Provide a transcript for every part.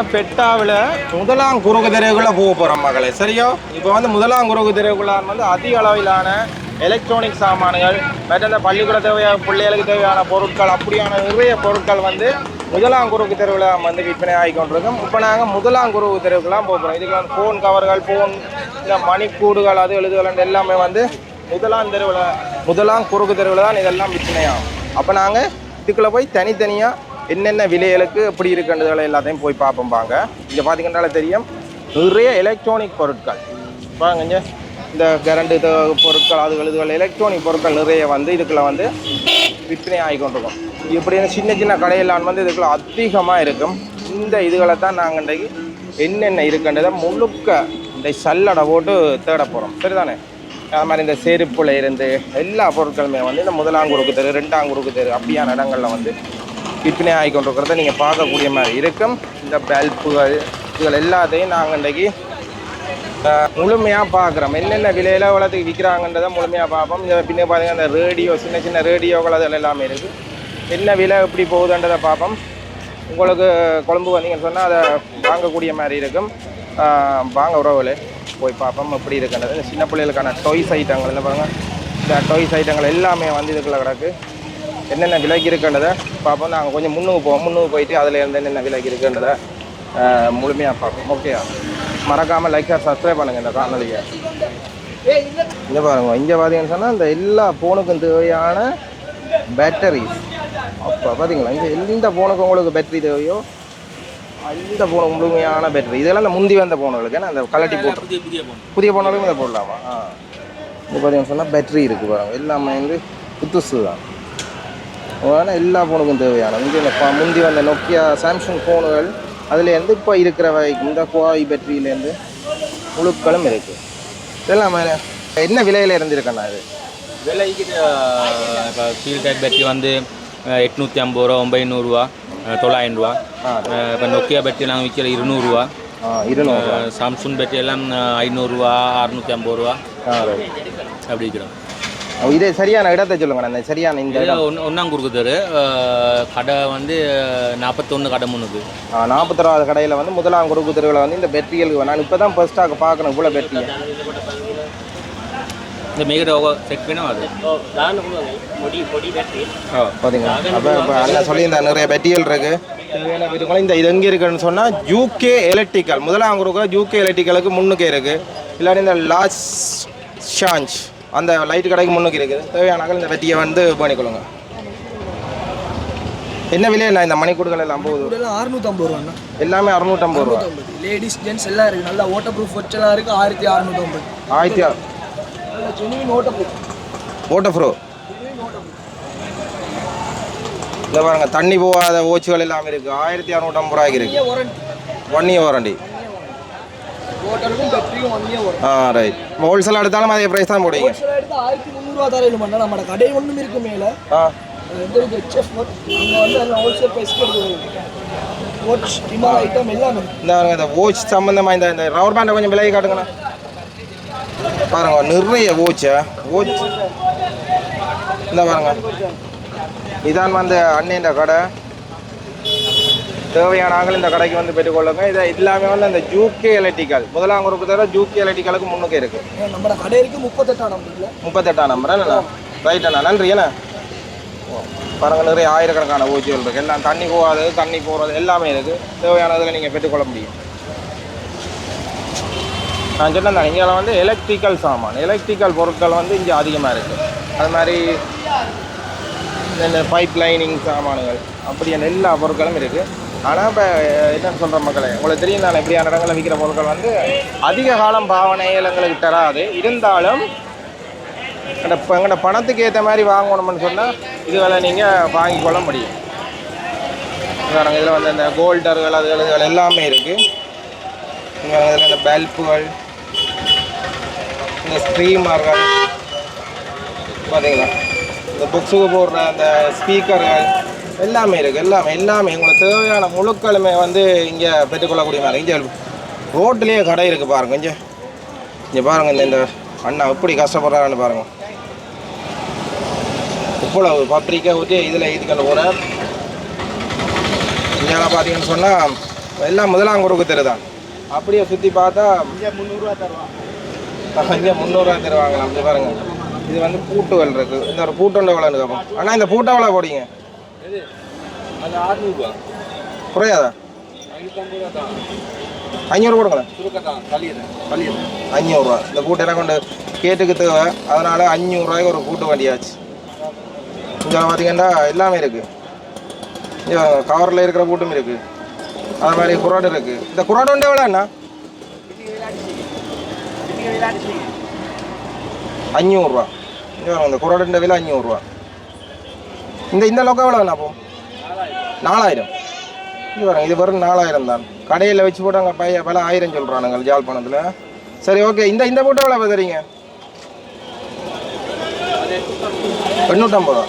பெட்டாவில் முதலாம் குறுக்கு தெருவுக்குள்ள போக போகிறோம் மகளே. சரியா? இப்போ வந்து முதலாம் குறுக்கு தெருவுக்குள்ள வந்து அதிக அளவிலான எலக்ட்ரானிக் சாமான்கள் மற்ற இந்த பள்ளிக்கூட தேவையான பிள்ளைகளுக்கு தேவையான பொருட்கள் அப்படியான நிறைய பொருட்கள் வந்து முதலாம் குறுக்கு தெருவில் வந்து விற்பனை ஆகி கொண்டிருக்கோம். இப்போ நாங்கள் முதலாம் குறுக்கு தெருவுக்குலாம் போக போகிறோம் இதுக்கு வந்து ஃபோன் கவர்கள் ஃபோன் இந்த மணிக்கூடுகள் அது எழுதுகள் எல்லாமே வந்து முதலாம் தெருவில் முதலாம் குறுக்கு தெருவில் தான் இதெல்லாம் விற்பனையாகும். அப்போ நாங்கள் இதுக்குள்ளே போய் தனித்தனியாக என்னென்ன விலைகளுக்கு எப்படி இருக்கின்றதுகளை எல்லாத்தையும் போய் பார்ப்போம் பாங்க இங்கே பார்த்தீங்கன்னால தெரியும் நிறைய எலக்ட்ரானிக் பொருட்கள். பாருங்க இந்த கரண்ட் பொருட்கள் அதுகள் இதுகள் எலக்ட்ரானிக் பொருட்கள் நிறைய வந்து இதுக்குள்ள வந்து விற்பனை ஆகி கொண்டிருக்கும் இப்படியான சின்ன சின்ன கடையெல்லாம் வந்து இதுக்குள்ள அதிகமாக இருக்கும். இந்த இதுகளை தான் நாங்கள் இன்றைக்கு என்னென்ன இருக்குன்றதை முழுக்க இந்த சல்லடை போட்டு தேட போகிறோம் சரிதானே? அது மாதிரி இந்த செருப்புல இருந்து எல்லா பொருட்களுமே வந்து இந்த முதலாம் குறுக்கு தெரு ரெண்டாம் குறுக்கு தெரு அப்படியான இடங்களில் வந்து விற்பனை ஆகி கொண்டிருக்கிறத நீங்கள் பார்க்கக்கூடிய மாதிரி இருக்கும். இந்த பல்புகள் இதுகள் எல்லாத்தையும் நாங்கள் இன்றைக்கி முழுமையாக பார்க்குறோம். என்னென்ன விலையில் எவ்வளோத்துக்கு விற்கிறாங்கன்றதை முழுமையாக பார்ப்போம். இந்த பின்னே பார்த்தீங்கன்னா அந்த ரேடியோ சின்ன சின்ன ரேடியோக்கள் அதில் எல்லாமே இருக்குது என்ன விலை எப்படி போகுதுன்றதை பார்ப்போம். உங்களுக்கு கொழம்பு வந்தீங்கன்னு சொன்னால் அதை வாங்கக்கூடிய மாதிரி இருக்கும். வாங்க உறவுகளே போய் பார்ப்போம் எப்படி இருக்குன்றது. சின்ன பிள்ளைகளுக்கான டொய்ஸ் ஐட்டங்கள் என்ன பாருங்கள் இந்த டொய்ஸ் ஐட்டங்கள் எல்லாமே வந்து இதுக்குள்ள கிடக்கு. என்னென்ன விலைக்கு இருக்குன்றதை பார்ப்போம். நாங்கள் கொஞ்சம் முன்னுக்கு போவோம். முன்னுக்கு போயிட்டு அதில் இருந்து என்னென்ன விலைக்கு இருக்குன்றதை முழுமையாக பார்ப்போம். ஓகே மறக்காமல் லைக் சப்ஸ்கிரைப் பண்ணுங்கள் இந்த காணொலியை இங்கே பாருங்க. இங்கே பார்த்தீங்கன்னு சொன்னால் இந்த எல்லா ஃபோனுக்கும் தேவையான பேட்டரிஸ் அப்போ பார்த்தீங்களா இந்த எந்த ஃபோனுக்கு உங்களுக்கு பேட்டரி தேவையோ இந்த ஃபோனுக்கு முழுமையான பேட்டரி இதெல்லாம் இந்த முந்தி வந்த ஃபோனுகளுக்கு ஏன்னா அந்த கலட்டி போட்டு. புதிய புதிய போன் புதிய ஃபோனுகளுக்கும் இதை போடலாமா? ஆ. இது பார்த்தீங்கன்னு சொன்னால் பேட்டரி இருக்குது பாருங்க. எல்லாமே வந்து புதுசு தான் ஆனால் எல்லா ஃபோனுக்கும் தேவையான இங்கே இந்த ப- முந்தி வந்த நோக்கியா சாம்சங் ஃபோனுகள் அதுலேருந்து இப்போ இருக்கிற வரைக்கும் இந்த குவாய் பேட்டரியிலேருந்து முழுக்களும் இருக்குது இதெல்லாம் என்ன விலையில் இருந்திருக்கண்ணா இது? விலைக்கு இப்போ ஃபீல் டைப் பேட்டரி வந்து எட்நூற்றி ஐம்பது ரூபா ஒம்பைநூறுரூவா தொள்ளாயிரம் ரூபா. இப்போ நொக்கியா பேட்டரி நாங்கள் விற்கிற இருநூறுவா இருநூறு சாம்சங் பேட்டரி எல்லாம் ஐநூறுரூவா அறுநூற்றி ஐம்பது ரூபா. அப்படி விற்கிறோம் இதே சரியான இடத்தை சொல்லுங்கண்ணா இந்த சரியான இந்த ஒன்றாம் கொடுக்குறாரு கடை வந்து நாற்பத்தொன்று கடை முன்னுக்கு நாற்பத்தொராவது கடையில் வந்து முதலாம் குறுக்கு தெருவில் வந்து இந்த பேட்டரிகளுக்கு நான் இப்போ தான் ஃபர்ஸ்ட்டாக பார்க்கணும் இவ்வளோ பேட்டரியை இந்த மேகட செக் பண்ணால் அது. ஓ பார்த்தீங்களா அப்போ இப்போ அண்ணன் சொல்லியிருந்தா நிறைய பேட்டியல் இருக்கு. தேவையான இந்த இது எங்கே இருக்குன்னு சொன்னால் யூகே எலக்ட்ரிக்கல் முதலாம் குறுக்க யூகே எலக்ட்ரிக்கலுக்கு முன்னுக்கு இருக்குது இல்லாட்டி இந்த லாஸ் ஷாஞ்ச் அந்த லைட் கடைக்கு முன்னுக்கு இருக்குது. தேவையான இந்த வெட்டியை வந்து பண்ணிக்கொள்ளுங்க என்ன விலையில இந்த மணிக்கூடுகள் எல்லாம் போகுது? அறுநூத்தம்பது ரூபாண்ணா. எல்லாமே அறுநூற்றம்பது ரூபா. அறுநூத்தம்பது. லேடிஸ் ஜென்ட்ஸ் எல்லாம் இருக்குது நல்லா வாட்டர் ப்ரூஃப் வச்செல்லாம் இருக்குது ஆயிரத்தி அறுநூத்தம்பது. ஆயிரத்தி ஆறு ஜெனுவின் வாட்டர் ப்ரூஃப் ஓட்ட ப்ரோ இந்த பாருங்க தண்ணி போகாத ஓச்சுகள் எல்லாமே இருக்கு. ஆயிரத்தி அறுநூற்றம்பது ரூபாய்க்கு இருக்கு. வாரண்டி ஒன் இயர் வாரண்டி வாட்டருக்கும் பேட்டரியும் ஒன் இயர் வரும் ஆ ரைட் ஹோல்சேல் எடுத்தாலும் அதே ப்ரைஸ் தான் போடுவீங்க? ஹோல்சேல் எடுத்து ஆயிரத்தி முந்நூறுவா தரையில் கடை ஒன்றும் இருக்கு மேலே. எந்த இருக்கு ஹெச்எஃப் அங்கே வந்து எல்லாம் ஹோல்சேல் ப்ரைஸ்க்கு எடுத்து வாட்ச் டிமார் ஐட்டம் எல்லாமே. இந்த இந்த வாட்ச் சம்மந்தமாக இந்த இந்த ரவர் பேண்டை கொஞ்சம் விலையை காட்டுங்கண்ணா. பாருங்க நிறைய வாட்சா வாட்ச் இந்த பாருங்க. இதான் வந்து அண்ணன் கடை. தேவையான ஆட்கள் இந்த கடைக்கு வந்து பெற்றுக்கொள்ளுங்க. இதை எல்லாமே வந்து அந்த ஜூகே எலக்ட்ரிக்கல் முதலாம் குரூப்பு தவிர ஜூகே எலக்ட்ரிக்கலுக்கு முன்னுக்கு இருக்கு. ஏன் நம்ம கடை இருக்கு முப்பத்தெட்டாம் நம்பரில் முப்பத்தெட்டாம் நம்பர் என்னண்ணா ரைட் அண்ணா நன்றி என்ன? பாருங்க நிறைய ஆயிரக்கணக்கான ஊச்சிகள் இருக்கு. எல்லாம் தண்ணி போகாது தண்ணி போகிறது எல்லாமே இருக்கு. தேவையானதில் நீங்கள் பெற்றுக்கொள்ள முடியும். நான் சொன்னேன் இங்கே வந்து எலக்ட்ரிக்கல் சாமான். எலக்ட்ரிக்கல் பொருட்கள் வந்து இங்கே அதிகமாக இருக்குது அது மாதிரி இந்த பைப் லைனிங் சாமான்கள் அப்படியான எல்லா பொருட்களும் இருக்குது ஆனால் இப்போ என்னன்னு சொல்கிற மக்களே உங்களுக்கு தெரியும் நான் எப்படியான இடங்களில் விற்கிற பொருட்கள் வந்து அதிக காலம் பாவனைகள் எங்களுக்கு தராது இருந்தாலும் எங்கள்ட எங்கள்ட பணத்துக்கு ஏற்ற மாதிரி வாங்கணும்னு சொன்னால் இது வேலை நீங்கள் வாங்கிக்கொள்ள முடியும். பாருங்க இதில் வந்து இந்த கோல்டர்கள் அதுகள் இதுகள் எல்லாமே இருக்குது இங்கே இதில் இந்த பல்புகள் இந்த ஸ்ட்ரீமர்கள் பார்த்தீங்களா இந்த புக்ஸுக்கு போடுற அந்த ஸ்பீக்கர்கள் எல்லாமே இருக்குது எல்லாமே எல்லாமே. உங்களுக்கு தேவையான முழுக்களுமே வந்து இங்கே பெற்றுக்கொள்ளக்கூடிய மாதிரி. இங்கே ரோட்லேயே கடை இருக்குது பாருங்க இங்கே. இங்கே பாருங்க இந்த இந்த அண்ணா எப்படி கஷ்டப்படுறாருன்னு பாருங்க. இவ்வளவு பத்திரிக்கை ஊற்றி இதில் இதுக்கு போகிறேன் இங்கெல்லாம் பார்த்தீங்கன்னு சொன்னால் எல்லாம் முதலாம் குறுக்கு தெரு தான். அப்படியே சுற்றி பார்த்தா இங்கே முந்நூறுரூவா தருவாங்க. இங்கே முந்நூறுரூவா தருவாங்களாம். இங்க பாருங்க. இது வந்து பூட்டுகள் இருக்கு. இந்த ஒரு பூட்டோண்ட எவ்வளோன்னு கேட்போம் ஆனால் இந்த பூட்டை எவ்வளோ போடிங்க அது குறையாதா? ஐநூறு கொடுங்களேன் அஞ்சூறுரூவா இந்த பூட்டை என்ன கொண்டு கேட்டுக்கு தேவை. அதனால அஞ்சூறுரூவாய்க்கு ஒரு பூட்டு வண்டியாச்சு. இங்கே பார்த்தீங்கன்னா எல்லாமே இருக்கு. இங்கே கவரில் இருக்கிற பூட்டும் இருக்கு. அது மாதிரி குரோடு இருக்கு. இந்த குரோடு உண்டு எவ்வளோ அண்ணா? அஞ்சூறுரூவா இந்த குரோடுன்ற விலை அஞ்சூறுரூவா இந்த இந்த லோக்கம் எவ்வளோ அப்போ? நாலாயிரம். இது பாருங்க இது வெறும் நாலாயிரம் தான். கடையில் வச்சு போட்டு பைய பல ஆயிரம் சொல்கிறானுங்க ஜாழ்ப்பாணத்தில். சரி ஓகே இந்த இந்த பூட்டை எவ்வளோ தரீங்க? எண்ணூற்றம்பது ரூபா.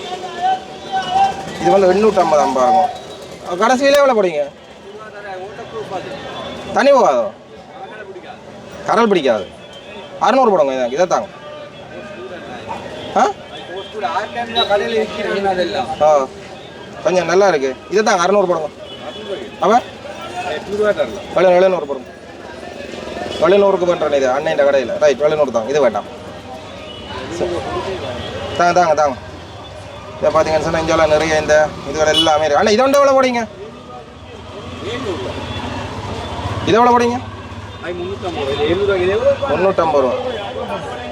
இது வந்து எண்ணூற்றம்பது ஐம்பது இருக்கும் கடைசியில் எவ்வளோ போடுங்க தனி போகாதோ? கரல் பிடிக்காது. அறுநூறு போடுங்க இதை- தாங்க ஆ? ஆ கொஞ்சம் நல்லா இருக்கு. இதை அறுநூறு போடுங்க அவன் வெள்ளை எழுநூறு போடுங்க எழுநூறுக்கு பண்ணுறேன் இது அண்ணன் கடையில். ரைட் எழுநூறு தாங்க இது வேண்டாம். தாங்க தாங்க தாங்க. இதை பார்த்தீங்கன்னு சொன்னால் இங்கெல்லாம் நிறைய இந்த இதுகள் எல்லாமே இருக்கு. அண்ணா இதை வந்து எவ்வளோ போடுங்க இதை எவ்வளோ போடுங்க முந்நூற்றம்பது இது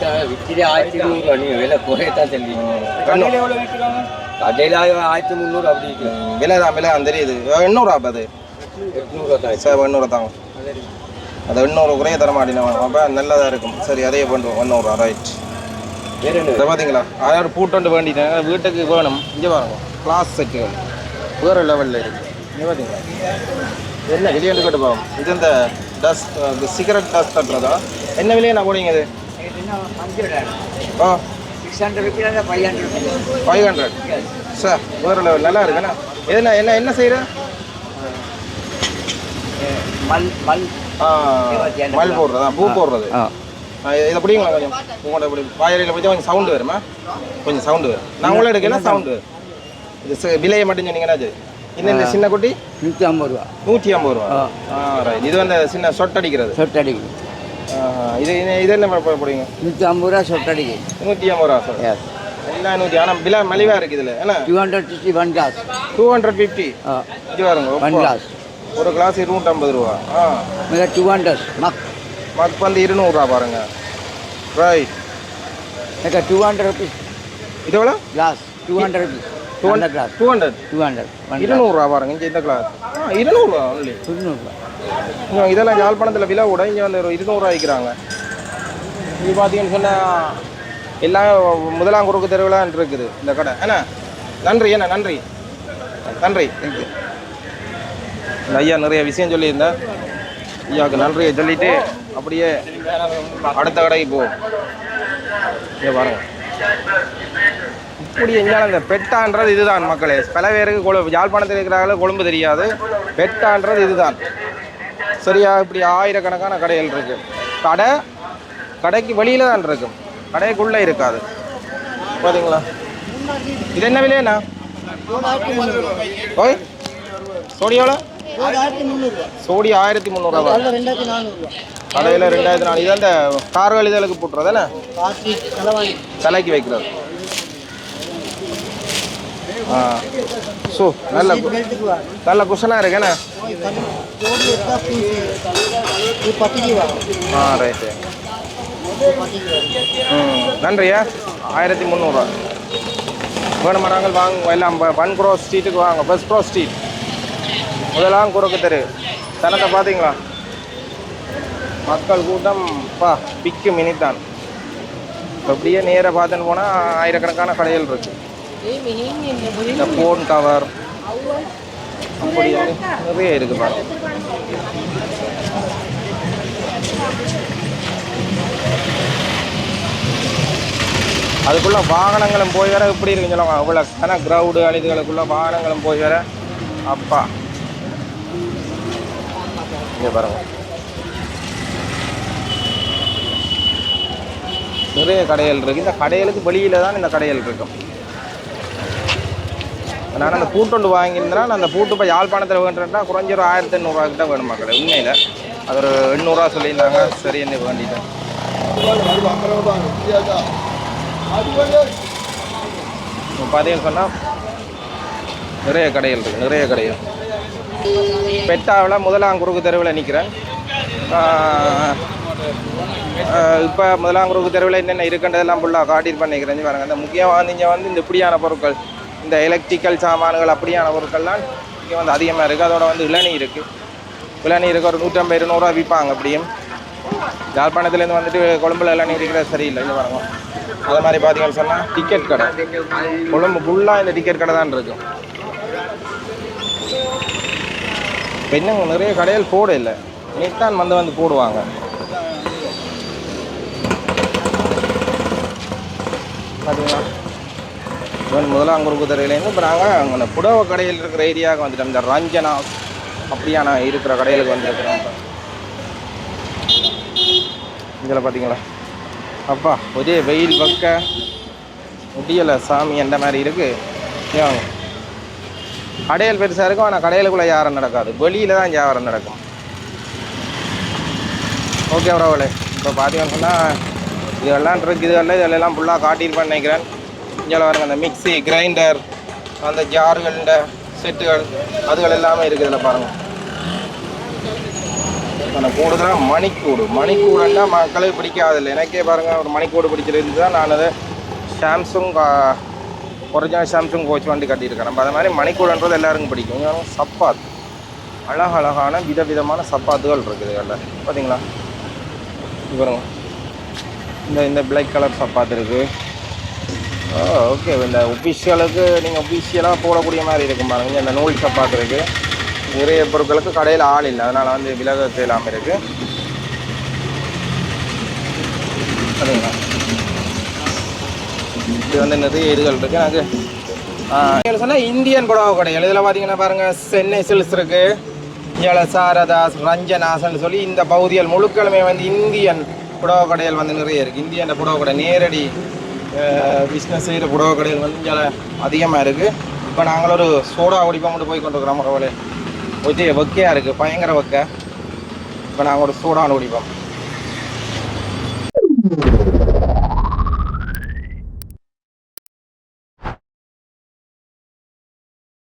இது விற்கிறே ஆயிரத்தி நூறுரூவா நீங்கள் விலை குறையத்தான் சொல்லி கண்ணு எவ்வளோ விற்கிறாங்க கடையில் ஆயிரத்தி முந்நூறு அப்படி விற்கிறாங்க விலை தான் விலை அந்த தெரியுது எண்ணூறுரூவா அப்போ அது எட்நூறுவா தான் சார் எண்ணூறு தாங்க அது எண்ணூறு குறைய தர மாட்டேன் அப்போ நல்லதாக இருக்கும் சரி அதே பண்ணுறோம் எண்ணூறுரூவா ரைட் என்ன பார்த்தீங்களா அதாவது பூட்டொண்டு வேண்டிட்டேன் வீட்டுக்கு வேணும் இங்கே பாருங்க கிளாஸ் செட்டு வேறு லெவலில் இருக்கு இங்கே பார்த்தீங்களா என்ன வெளியே கேட்டு போகும் இது இந்த டஸ்ட் சிகரெட் டஸ்ட் தட்டுறதா என்ன விலையை நான் போடுங்க இது? ஆ. Six hundred rupees five hundred five hundred sir வேறு லெவல் நல்லா இருக்குண்ணா என்ன? என்ன என்ன செய்கிற மல் மல். மல் போடுறதா பூ போடுறது. இதை பிடிங்களா கொஞ்சம்? உங்களோட இப்படி வாயரையில் பிடிச்சா கொஞ்சம் சவுண்டு வருமா கொஞ்சம் சவுண்டு வரும் நான் உங்களை எடுக்கல சவுண்டு இது ச- விலையை மட்டும் சொன்னீங்கன்னா அது. இன்னும் இந்த சின்ன குட்டி? நூற்றி ஐம்பது ரூபா. நூற்றி ஐம்பது ரூபா. இது வந்து சின்ன சொட்டடிக்கிறது. சொட்டடிக்கு ஆஹா. இது இது- இது என்ன போ- போடுவீங்க? நூற்றி ஐம்பது ரூபா சொட்டடிக்கு நூற்றி ஐம்பது ரூபா சார் எஸ் எல்லாம் நூற்றி ஆனால் விலை மலிவாக இருக்குது இதில் என்ன two hundred sixty one glass two hundred fifty இது பாருங்க ஒன். கிளாஸ் ஒரு கிளாஸ் இருநூற்றம்பது ரூபா. ஆ. மேலே டூ ஹண்ட்ரட் மக். மக் வந்து இருநூறுவா பாருங்க. ரைட் மேலே டூ ஹண்ட்ரட் ருபீஸ் இது எவ்வளோ? Glass two hundred rupees two hundred glass two hundred two hundred இருநூறுவா பாருங்க இந்த கிளாஸ் இருநூறுவா ஒன்லி இதெல்லாம் யாழ்ப்பாணத்தில் விலை கூட இங்கே வந்து ஒரு இருநூறுவா விற்கிறாங்க. இது பார்த்தீங்கன்னு சொன்னால் எல்லாம் முதலாம் குறுக்கு தெருவிலான் இருக்குது இந்த கடை. என்ன நன்றி என்ன நன்றி. நன்றி தேங்க்யூ இந்த ஐயா நிறைய விஷயம் சொல்லியிருந்தேன் ஐயாவுக்கு நன்றியை சொல்லிட்டு அப்படியே அடுத்த கடைக்கு போ. இங்கே பாருங்கள் இப்படி எங்கேயாலும் இந்த பெட்டான்றது இதுதான் மக்களே. பல பேருக்கு கொழு யாழ்ப்பாணத்தில் இருக்கிறாங்களே கொழும்பு தெரியாது. பெட்டான்றது இதுதான். சரியா? இப்படி ஆயிரக்கணக்கான கடைகள் இருக்கு. கடை கடைக்கு வெளியில தான் இருக்கும் கடைக்குள்ளே இருக்காது. பார்த்தீங்களா இது என்ன விலையண்ணா ஓய் சோடியோல சோடி ஆயிரத்தி முந்நூறுரூவா நானூறுரூவா கடையில் ரெண்டாயிரத்தி நாலு இது அந்த கார்கள் இதழுக்கு போட்டுறது என்ன? பாத்தி தலைவாங்கி தலைக்கு வைக்கிறது. ஸோ நல்ல கு- நல்ல குஷனாக இருக்கு ஆ ரைட்டு ம் நன்றியா? ஆயிரத்தி முந்நூறுரூவா வேணும் நாங்கள் வாங்க எல்லாம் ஒன் க்ரோஸ் ஸ்ட்ரீட்டுக்கு வாங்க ஃபஸ்ட் க்ரோஸ் ஸ்ட்ரீட் முதலாம் குறுக்கு தெரு. தனத்தை பார்த்தீங்களா? மக்கள் கூட்டம் பா பிக்கு மினித்தான். அப்படியே நேராக பார்த்துன்னு போனால் ஆயிரக்கணக்கான கடைகள் இருக்குது இந்த ஃபோன் கவர் அப்படி நிறைய இருக்கு அதுக்குள்ள வாகனங்களும் போய் வர எப்படி இருக்குன்னு சொல்லுவாங்க அவ்வளோ கன கிரவுடு அழிதுகளுக்குள்ள வாகனங்களும் போய் வர. அப்பா. இங்கே பாருங்க. நிறைய கடைகள் இருக்கு. இந்த கடைகளுக்கு வெளியில தான் இந்த கடைகள் இருக்கும். நான் அந்த பூட்டொண்டு வாங்கியிருந்தேன்னா நான் அந்த பூட்டு இப்போ யாழ்ப்பாணத்தில் வேண்டுறா குறைஞ்ச ஒரு ஆயிரத்தி எண்ணூறுவா கிட்ட வேணும் மக்களே உண்மையில். அது ஒரு எண்ணூறுவா சொல்லியிருந்தாங்க சரி என்ன வேண்டிட்டேன். பார்த்தீங்கன்னு சொன்னால் நிறைய கடைகள் இருக்குது நிறைய கடைகள். பெட்டாவில் முதலாம் குறுக்கு தெருவில் நிற்கிறேன் இப்போ முதலாம் குறுக்கு தெருவில் என்னென்ன இருக்குன்றதெல்லாம் ஃபுல்லாக காட்டிட்டு பண்ணிக்கிறேன் பாருங்கள் அந்த முக்கியமாக வந்து இங்கே வந்து இந்த இப்படியான பொருட்கள். இந்த எலக்ட்ரிக்கல் சாமான்கள் அப்படியான பொருட்கள்லாம் இங்கே வந்து அதிகமாக இருக்குது அதோட வந்து இளநீ இருக்குது இளநீ இருக்குது ஒரு நூற்றம்பது இருநூறுவா விற்பாங்க அப்படியும். யாழ்ப்பாணத்துலேருந்து வந்துட்டு கொழும்புல இளநீ இருக்கிறது சரியில்லை இங்கே பாருங்க. அதே மாதிரி பார்த்தீங்கன்னு சொன்னால் டிக்கெட் கடை. கொழும்பு ஃபுல்லாக இந்த டிக்கெட் கடை தான் இருக்கும் இப்போ இன்னும் நிறைய கடைகள் போட இல்லை இனித்தான் வந்து வந்து போடுவாங்க பார்த்தீங்களா இவன் முதலாம் குறுக்கு தெருவிலேருந்து இப்போ நாங்கள் அங்கே புடவை கடையில் இருக்கிற ஏரியாவுக்கு வந்துட்டோம். இந்த ரஞ்சனா அப்படியான இருக்கிற கடைகளுக்கு வந்துருக்குறோம். இதில் பார்த்தீங்களா? அப்பா ஒரே வெயில் பக்க. முடியலை சாமி எந்த மாதிரி இருக்குது ஏன் கடையில் பெருசாக இருக்கும் ஆனால் கடையிலுக்குள்ளே யாரும் நடக்காது. வெளியில் தான் வியாபாரம் நடக்கும். ஓகே பரவாயில்ல. இப்போ பார்த்தீங்கன்னு சொன்னால் இதெல்லாம் இருக்குது இதெல்லாம் இதெல்லாம் ஃபுல்லாக காட்டியிருப்பேன்னு நினைக்கிறேன். இங்கே பாருங்க அந்த மிக்ஸி கிரைண்டர் அந்த ஜார்கள்ட செட்டுகள் அதுகள் எல்லாமே இருக்குது இதில் பாருங்கள் அந்த கூடுதலாக மணிக்கூடு. மணிக்கூடுன்னா மக்களுக்கு பிடிக்காதில்லை. எனக்கே பாருங்கள் ஒரு மணிக்கூடு பிடிச்சிருந்து தான் நான் அதை சாம்சங் ஒரிஜினல் சாம்சங் கோச் வண்டி கட்டியிருக்கேன் நம்ம அது மாதிரி மணிக்கூடன்றது எல்லாருக்கும் பிடிக்கும். சப்பாத் அழகழகான விதவிதமான சப்பாத்துகள் இருக்குது இதில். பார்த்தீங்களா பாருங்க. இந்த இந்த பிளாக் கலர் சப்பாத்து இருக்குது ஓ ஓகே இந்த ஒஃபிஷியலுக்கு நீங்கள் ஒஃபிஷியலாக போடக்கூடிய மாதிரி இருக்கும் பாருங்க. இந்த நூல் சப்பாத்து இருக்குது நிறைய பொருட்களுக்கு கடையில் ஆள் இல்லை. அதனால் வந்து விலக இல்லாமல் இருக்குது சரிங்களா? இது வந்து நிறைய இதுகள் இருக்குது எனக்கு சொன்னால் இந்தியன் புடவை கடைகள். இதில் பார்த்தீங்கன்னா பாருங்கள் சென்னை சில்ஸ் இருக்குது இங்கே சாரதாஸ் ரஞ்சனாசன் சொல்லி இந்த பகுதியில் முழுக்கிழமை வந்து இந்தியன் புடவை கடைகள் வந்து நிறைய இருக்குது இந்தியன் புடவை கடை நேரடி பிஸ்னஸ் செய்கிற புடவை கடைகள் வந்து இங்கே அதிகமாக இருக்குது இப்போ நாங்கள் ஒரு சோடா குடிப்போம் மட்டும் போய் கொண்டிருக்கிறோம் முறவலே ஒஜே வெக்கையாக இருக்குது பயங்கர வெக்கை இப்போ நாங்கள் ஒரு சோடான்னு குடிப்போம்.